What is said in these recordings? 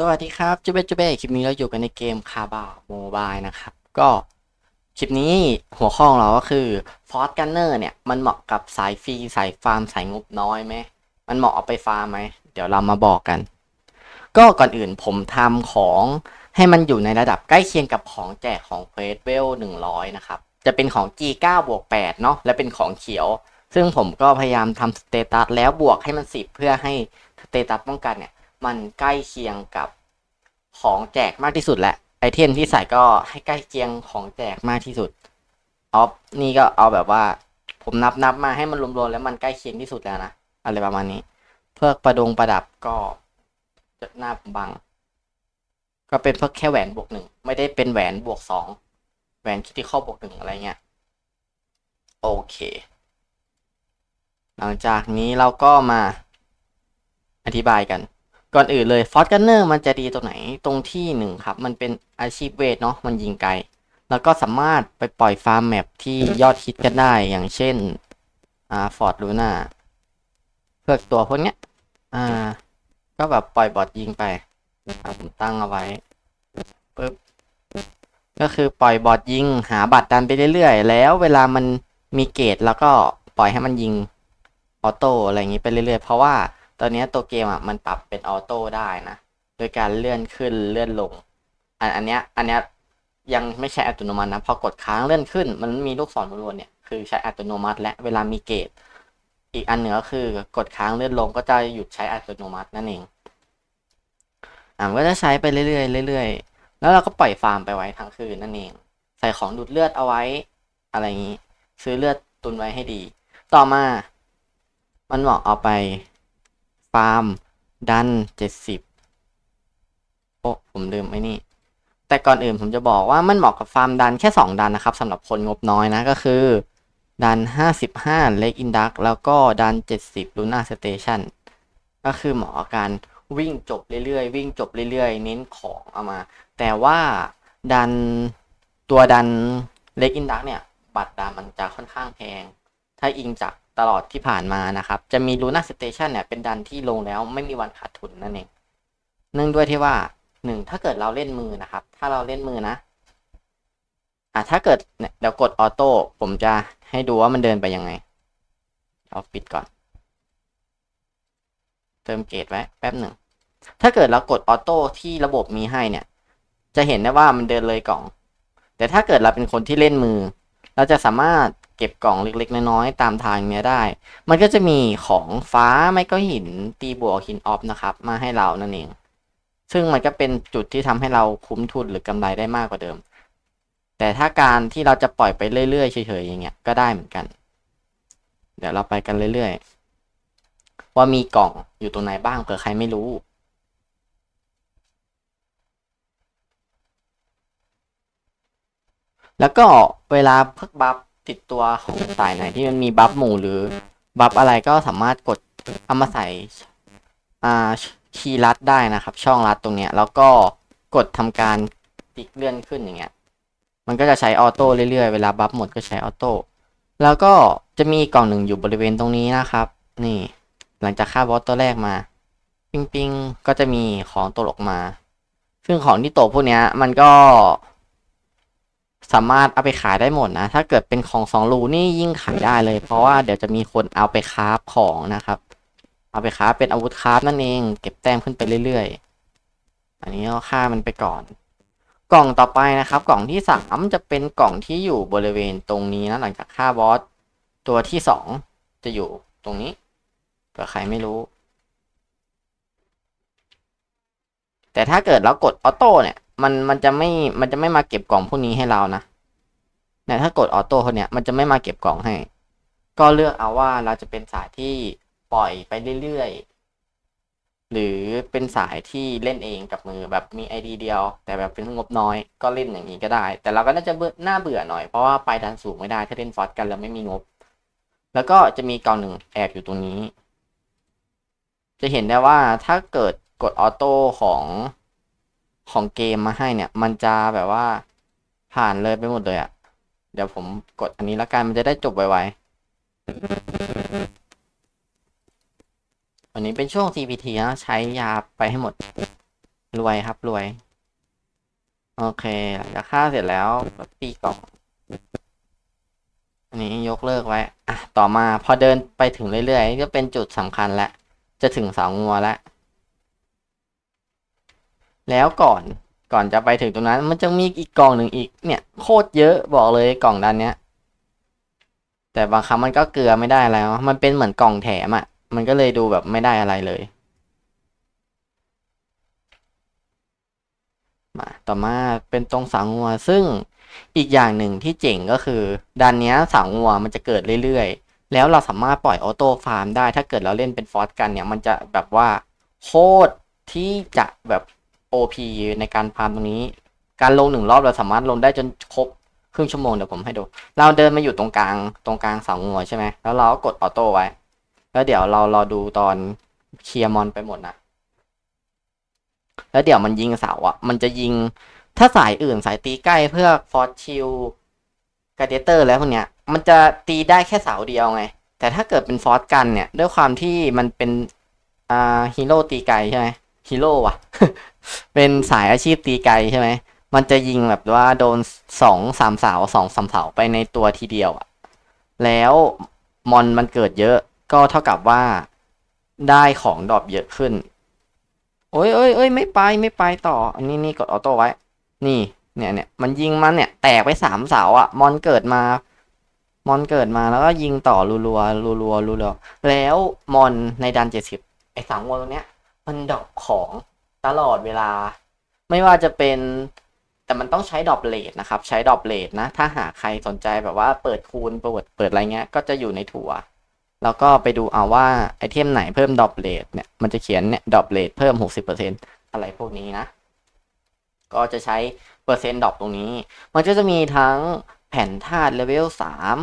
สวัสดีครับจูเบจูเบคลิปนี้เราอยู่กันในเกมคาบาโมบายนะครับ ก็คลิปนี้หัวข้อของเราก็คือฟอร์ g กันเนอร์เนี่ย มันเหมาะกับสายฟรีสายฟาร์มสายงบน้อยไหม มันเหมาะเอาไปฟาร์มไหม เดี๋ยวเรามาบอกกัน ก็ก่อนอื่นผมทำของให้มันอยู่ในระดับใกล้เคียงกับของแจกของเควสเวล100นะครับ จะเป็นของ G9 บวก8เนาะและเป็นของเขียว ซึ่งผมก็พยายามทำสเตตัสแล้วบวกให้มัน10เพื่อให้สเตตัสป้องกันเนี่ย มันใกล้เคียงกับของแจกมากที่สุดแหละไอเทมที่ใส่ก็ให้ใกล้เคียงของแจกมากที่สุดออฟนี่ก็เอาแบบว่า ผมนับนับมาให้มันรวมๆแล้วมันใกล้เคียงที่สุดแล้วนะอะไรประมาณนี้ เพื่อประดงประดับก็จะหน้าบัง ก็เป็นเพื่อแค่แหวนบวกหนึ่งไม่ได้เป็นแหวนบวกสองแหวนคิดที่ข้อบวกหนึ่งอะไรเงี้ยโอเค หลังจากนี้เราก็มาอธิบายกัน ก่อนอื่นเลยฟอ r กันเนอร์มันจะดีตรงไหนตรงที่หนึ่งครับ มันเป็นอาชีพเวทเนาะมันยิงไกล แล้วก็สามารถไปปล่อยฟาร์มแมปที่ยอดฮิตกันได้อย่างเช่นอ่าฟอร์ดลูน่าเพื่อตัวพวกเนี้ยอ่า ก็แบบปล่อยบอทยิงไปผมตั้งเอาไว้ปึ๊บก็คือปล่อยบอทยิงหาบัตรดันไปเรื่อยๆ แล้วเวลามันมีเกตแล้วก็ปล่อยให้มันยิงออโต้อะไรอย่างนี้ไปเรื่อยๆ เพราะว่า ตอนนี้ตัวเกมอะมันปรับเป็นออโต้ได้นะ โดยการเลื่อนขึ้นเลื่อนลง อันอันเนี้ยอันเนี้ยยังไม่ใช่อัตโนมัตินะพอกดค้างเลื่อนขึ้น มันมีลูกศรบนๆเนี่ยคือใช้อัตโนมัติ และเวลามีเกต อีกอันหนึ่งก็คือกดค้างเลื่อนลงก็จะหยุดใช้อัตโนมัตินั่นเองอ่าก็จะใช้ไปเรื่อยๆเรื่อยๆแล้วเราก็ปล่อยฟาร์มไปไว้ทั้งคืนนั่นเอง ใส่ของดูดเลือดเอาไว้อะไรอย่างนี้ ซื้อเลือดตุนไว้ให้ดี ต่อมา มันเหมาะเอาไปาร์มดันเจ็ดสิบโอ้ผมลืมไอ้นี่ แต่ก่อนอื่นผมจะบอกว่ามันเหมาะกับฟาร์มดันแค่ 2 ดันนะครับสำหรับคนงบน้อยนะก็คือ ดัน 55 เล็กอินดักแล้วก็ดัน 70ลูน่าสเตชันก็คือเหมาะกับการวิ่งจบเรื่อยๆ วิ่งจบเรื่อยๆ เน้นของเอามา แต่ว่าดันตัวดันเล็กอินดักเนี่ย บัตรดันมันจะค่อนข้างแพง ถ้าอิงจาก ตลอดที่ผ่านมานะครับ จะมีลูน่าสเตชันเนี่ยเป็นดันที่ลงแล้วไม่มีวันขาดทุนนั่นเอง เนื่องด้วยที่ว่าหนึ่งถ้าเกิดเราเล่นมือนะครับ ถ้าเราเล่นมือนะอะถ้าเกิดเนี่ยเดี๋ยวกดออโต้ผมจะให้ดูว่ามันเดินไปยังไงเอาปิดก่อน เติมเกตไว้แป๊บหนึ่ง ถ้าเกิดเรากดออโต้ที่ระบบมีให้เนี่ย จะเห็นได้ว่ามันเดินเลยกล่อง แต่ถ้าเกิดเราเป็นคนที่เล่นมือ เราจะสามารถ เก็บกล่องเล็ก ๆ น้อยๆตามทางเนี้ยได้ มันก็จะมีของฟ้าไม่ก็หินตีบวกหินออฟนะครับ มาให้เรานั่นเอง ซึ่งมันก็เป็นจุดที่ทำให้เราคุ้มทุนหรือกำไรได้มากกว่าเดิม แต่ถ้าการที่เราจะปล่อยไปเรื่อยๆเฉยๆอย่างเงี้ยก็ได้เหมือนกัน เดี๋ยวเราไปกันเรื่อยๆ ว่ามีกล่องอยู่ตรงไหนบ้างเผื่อใครไม่รู้แล้วก็เวลาเพิกบัฟ ติดตัวของสายไหนที่มันมีบัฟหมู่หรือบัฟอะไรก็สามารถกดเอามาใส่อ่าคีย์ลัดได้นะครับ ช่องลัดตรงเนี้ย แล้วก็กดทำการติ๊กเลื่อนขึ้นอย่างเงี้ย มันก็จะใช้ออโต้เรื่อยๆ เวลาบัฟหมดก็ใช้ออโต้แล้วก็จะมีกล่องหนึ่งอยู่บริเวณตรงนี้นะครับ นี่ หลังจากฆ่าบอสตัวแรกมา ปิงปิงก็จะมีของตกออกมา ซึ่งของที่ตกพวกเนี้ย มันก็ สามารถเอาไปขายได้หมดนะ ถ้าเกิดเป็นของสองรูนี่ยิ่งขายได้เลย เพราะว่าเดี๋ยวจะมีคนเอาไปคราฟของนะครับ เอาไปคราฟเป็นอาวุธคราฟนั่นเอง เก็บแต้มขึ้นไปเรื่อยๆ อันนี้ก็ฆ่ามันไปก่อน กล่องต่อไปนะครับ กล่องที่สามจะเป็นกล่องที่อยู่บริเวณตรงนี้นะหลังจากฆ่าบอสตัวที่สองจะอยู่ตรงนี้เผื่อใครไม่รู้ แต่ถ้าเกิดเรากดออโต้เนี่ย มันมันจะไม่มันจะไม่มาเก็บกล่องพวกนี้ให้เรานะเนี่ยถ้ากดออโต้เขาเนี่ยมันจะไม่มาเก็บกล่องให้ ก็เลือกเอาว่าเราจะเป็นสายที่ปล่อยไปเรื่อยๆ หรือเป็นสายที่เล่นเองกับมือแบบมีไอดีเดียว แต่แบบเป็นงบน้อยก็เล่นอย่างนี้ก็ได้ แต่เราก็น่าจะเบื่อหน้าเบื่อหน่อยเพราะว่าไปดันสูงไม่ได้ถ้าเล่นฟอสกันแล้วไม่มีงบ แล้วก็จะมีกล่องหนึ่งแอบอยู่ตรงนี้ จะเห็นได้ว่าถ้าเกิดกดออโต้ของ ของเกมมาให้เนี่ย มันจะแบบว่าผ่านเลยไปหมดเลยอะ่ะ เดี๋ยวผมกดอันนี้ละกันมันจะได้จบไวๆวันนี้เป็นช่วง CPT นะใช้ยาไปให้หมด รวยครับรวย โอเคหลังจากฆ่าเสร็จแล้วตีกล่องอันนี้ยกเลิกไว้อะต่อมาพอเดินไปถึงเรื่อยๆ ก็เป็นจุดสำคัญแล้วจะถึงเสางัวแล้ว แล้วก่อนก่อนจะไปถึงตรงนั้น มันจะมีอีกกล่องหนึ่งอีกเนี่ยโคตรเยอะบอกเลยกล่องด้านเนี้ย แต่บางครั้งมันก็เกลือไม่ได้แล้ว มันเป็นเหมือนกล่องแถมอะ่ะ มันก็เลยดูแบบไม่ได้อะไรเลย มาต่อมาเป็นตรงสางัวซึ่งอีกอย่างหนึ่งที่เจ๋งก็คือด้านเนี้ยสางัวมันจะเกิดเรื่อยๆ แล้วเราสามารถปล่อยออโต้ฟาร์มได้ถ้าเกิดเราเล่นเป็นฟอสกันเนี่ยมันจะแบบว่าโคตรที่จะแบบ OP ในการฟาร์มตรงนี้ การลงหนึ่งรอบเราสามารถลงได้จนครบครึ่งชั่วโมงเดี๋ยวผมให้ดู เราเดินมาอยู่ตรงกลางตรงกลางเสางัวใช่ไหมแล้วเราก็กดออโต้ไว้ แล้วเดี๋ยวเรารอดูตอนเคลียร์มอนไปหมดนะ แล้วเดี๋ยวมันยิงเสาอะ มันจะยิงถ้าสายอื่นสายตีใกล้เพื่อฟอร์ชิลกาเดเตอร์แล้วพวกเนี้ย มันจะตีได้แค่เสาเดียวไง แต่ถ้าเกิดเป็นฟอร์สกันเนี่ย ด้วยความที่มันเป็นอ่าฮีโร่ตีไกลใช่ไหมฮีโร่ว่ะ เป็นสายอาชีพตีไกลใช่ไหม มันจะยิงแบบว่าโดนสองสามเสาสองสามเสาไปในตัวทีเดียวอะแล้วมอนมันเกิดเยอะก็เท่ากับว่าได้ของดรอปเยอะขึ้น โอ้ยเอ้ยเอ้ยไม่ไปไม่ไปต่อ อันนี้นี่กดออโต้ไว้ นี่เนี่ยเนี่ยมันยิงมันเนี่ยแตกไปสามเสาอะมอนเกิดมามอนเกิดมาแล้วก็ยิงต่อรัวรัวรัวรัวรัวแล้วมอนในดันเจ็ดสิบไอ้สามวัวตรงเนี้ย มันดรอปของ ตลอดเวลา ไม่ว่าจะเป็นแต่มันต้องใช้ดอปเลทนะครับ ใช้ดอปเลทนะ ถ้าหาใครสนใจแบบว่าเปิดคูณเปิดเปิดอะไรเงี้ย ก็จะอยู่ในถั่ว แล้วก็ไปดูเอาว่าไอเทมไหนเพิ่มดอปเลทเนี่ย มันจะเขียนเนี่ยดอปเลทเพิ่มหกสิบเปอร์เซ็นอะไรพวกนี้นะ ก็จะใช้เปอร์เซ็นต์ดอปตรงนี้ มันก็จะมีทั้งแผ่นธาตุเลเวลสาม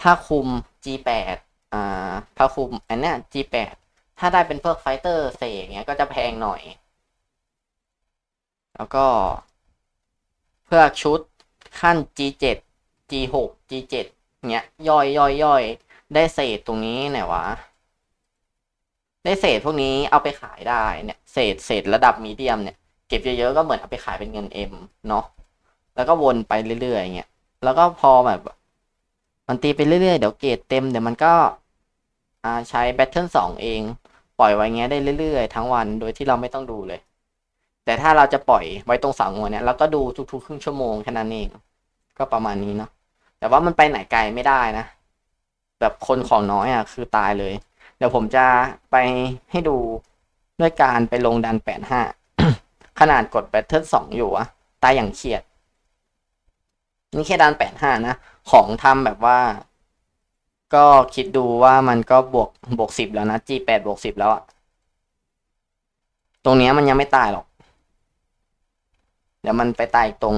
ผ้าคลุม G8 อ่าผ้าคลุมอันเนี้ย G8 ถ้าได้เป็นเพวกไฟเตอร์เสกเนี้ยก็จะแพงหน่อย แล้วก็ เพื่อชุดขั้น G7 G6 G7 เนี้ยย่อยย่อยย่อยได้เศษตรงนี้ไหนวะ ได้เศษพวกนี้เอาไปขายได้เนี่ย เศษเศษระดับมีเดียมเนี่ยเก็บเยอะๆก็เหมือนเอาไปขายเป็นเงินเอ็มเนาะแล้วก็วนไปเรื่อยๆเงี้ยแล้วก็พอแบบมันตีไปเรื่อยๆเดี๋ยวเกรดเต็มเดี๋ยวมันก็อ่าใช้แบตเทิลสองเอง ปล่อยไว้เงี้ยได้เรื่อยๆ ทั้งวันโดยที่เราไม่ต้องดูเลย แต่ถ้าเราจะปล่อยไว้ตรงเสางัวเนี่ยเราก็ดูทุกๆครึ่งชั่วโมงแค่นั้นเองก็ประมาณนี้เนาะแต่ว่ามันไปไหนไกลไม่ได้นะ แบบคนของน้อยอะคือตายเลย เดี๋ยวผมจะไปให้ดูด้วยการไปลงดันแปดห้าขนาดกดแบตเทิลสองอยู่อะตายอย่างเครียด นี่แค่ดันแปดห้านะ ของทำแบบว่า ก็คิดดูว่ามันก็บวกบวกสิบแล้วนะ G แปดบวกสิบแล้วอะตรงเนี้ยมันยังไม่ตายหรอก เดี๋ยวมันไปตายตรง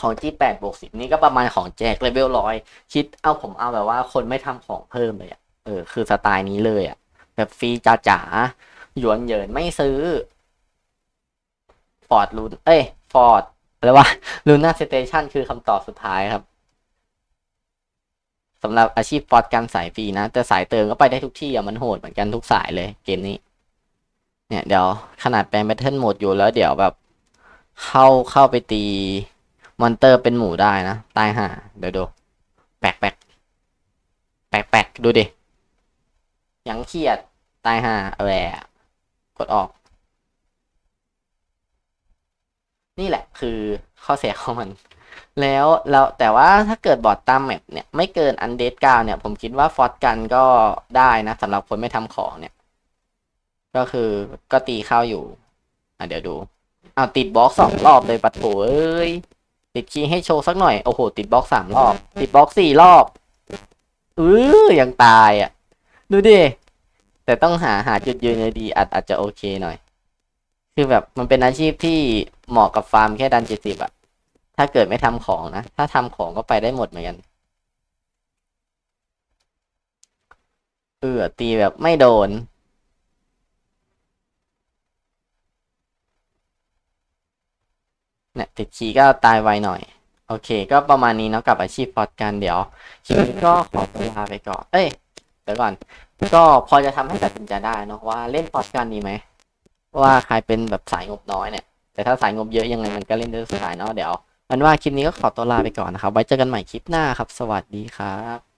ของ G8 บวก10นี่ก็ประมาณของแจกเลเวลร้อยคิดเอาผมเอาแบบว่าคนไม่ทำของเพิ่มเลยอะเออคือสไตล์นี้เลยอะแบบฟรีจ๋าจ๋าหยวนเหยินไม่ซื้อฟอร์ดลูนเอ้ยฟอร์ดอะไรวะลูน่าสเตชันคือคำตอบสุดท้ายครับ สำหรับอาชีพฟอร์ดการสายฟรีนะ แต่สายเติมก็ไปได้ทุกที่อะมันโหดเหมือนกันทุกสายเลยเกมนี้ เนี่ยเดี๋ยวขนาดแปลงแบทเทิลโหมดอยู่แล้วเดี๋ยวแบบ เข้าเข้าไปตีมอนเตอร์เป็นหมูได้นะ ตายห่าเดี๋ยวดูแปลกแปลกแปลกแปลกดูดิ ยังเครียดตายห่าแหวกดออก นี่แหละคือข้อเสียของมัน แล้วแล้วแต่ว่าถ้าเกิดบอร์ดตามแมปเนี่ยไม่เกินอันเดดกาเนี่ย ผมคิดว่าฟอร์ดกันก็ได้นะสำหรับคนไม่ทำของเนี่ย ก็คือก็ตีเข้าอยู่ อะเดี๋ยวดูเอาติดบล็อกสองรอบเลยปะโถเอ้ยติดคีย์ให้โชว์สักหน่อย โอ้โห ติดบล็อกสามรอบ ติดบล็อกสี่รอบเออยังตายอะ ดูดิ แต่ต้องหาหาจุดยืนดีอาจอาจจะโอเคหน่อย คือแบบมันเป็นอาชีพที่เหมาะกับฟาร์มแค่ดันเจ็ดสิบอะ ถ้าเกิดไม่ทำของนะ ถ้าทำของก็ไปได้หมดเหมือนกัน เออตีแบบไม่โดน เนี่ยติดคีก็ตายไวหน่อย โอเค ก็ประมาณนี้เนาะกับอาชีพพอดกันเดี๋ยวคลิปนี้ก็ขอตัวลาไปก่อน เอ้ยเดี๋ยวก่อน ก็พอจะทำให้ตัดสินใจได้เนอะว่าเล่นฟอสกันดีไหมว่าใครเป็นแบบสายงบน้อยเนี่ยแต่ถ้าสายงบเยอะยังไงมันก็เล่นได้สุดท้ายเนาะเดี๋ยว อันว่าคลิปนี้ก็ขอตัวลาไปก่อนนะครับ ไว้เจอกันใหม่คลิปหน้าครับ สวัสดีครับ